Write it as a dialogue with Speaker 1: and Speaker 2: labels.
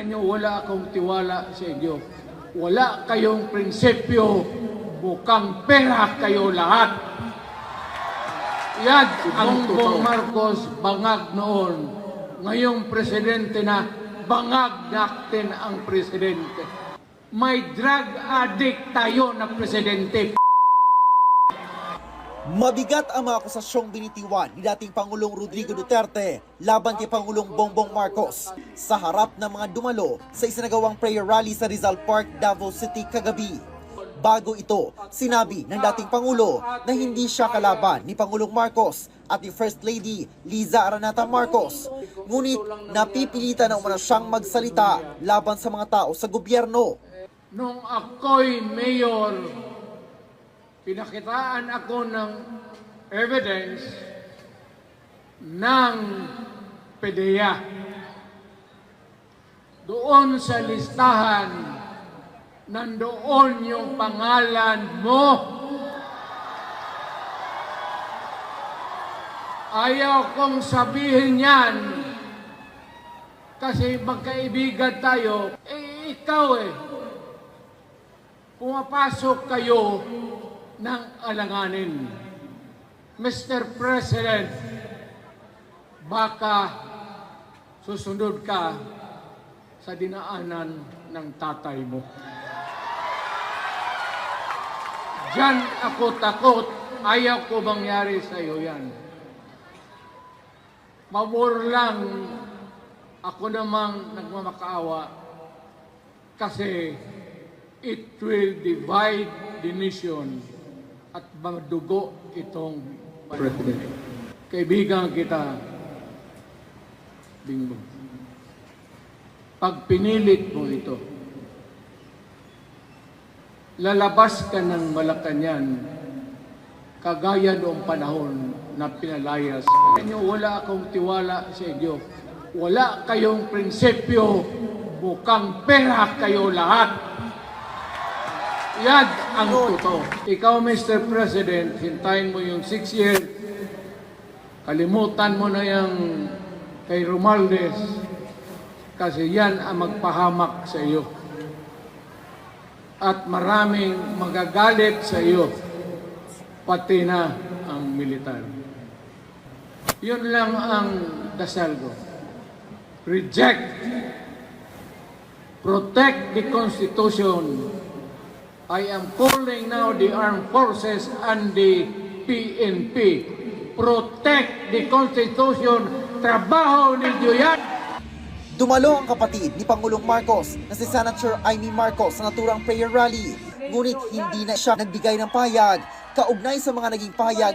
Speaker 1: inyo, wala akong tiwala sa inyo. Wala kayong prinsipyo, bukang pera kayo lahat. Yan ang Bongbong Marcos bangag noon. Ngayong presidente na, bangag natin ang presidente. May drug addict tayo na presidente.
Speaker 2: Mabigat ang mga akusasyong binitiwan ni dating Pangulong Rodrigo Duterte laban kay Pangulong Bongbong Marcos sa harap ng mga dumalo sa isinagawang prayer rally sa Rizal Park, Davao City kagabi. Bago ito, sinabi ng dating Pangulo na hindi siya kalaban ni Pangulong Marcos at ni First Lady Liza Aranata Marcos. Ngunit napipilitan na umano siyang magsalita laban sa mga tao sa gobyerno.
Speaker 1: Nung ako'y mayor, pinakitaan ako ng evidence ng PDEA. Doon sa listahan, nandoon yung pangalan mo. Ayaw kong sabihin yan kasi magkaibigan tayo. Eh, ikaw eh, pumapasok kayo ng alanganin. Mr. President, baka susunod ka sa dinaanan ng tatay mo. Diyan ako takot. Ayaw ko mangyari sa iyo yan. Mabor lang ako namang nagmamakaawa kasi it will divide the nation at magdugo itong president. Kaibigan kita, Bingo. Pag pinilit mo ito, lalabas ka ng Malacanang kagaya noong panahon na pinalayas ka. Wala akong tiwala sa inyo. Wala kayong prinsipyo, bukang pera kayo lahat. Yan ang totoo. Ikaw, Mr. President, hintayin mo yung six years. Kalimutan mo na yung kay Romualdez kasi yan ang magpahamak sa iyo. At maraming magagalit sa iyo, pati na ang militar. Yun lang ang dasal ko. Reject. Protect the Constitution. I am calling now the armed forces and the PNP. Protect the Constitution. Trabaho ninyo yan.
Speaker 2: Dumalo ang kapatid ni Pangulong Marcos na si Senator Amy Marcos sa naturang prayer rally. Ngunit hindi na siya nagbigay ng payag kaugnay sa mga naging payag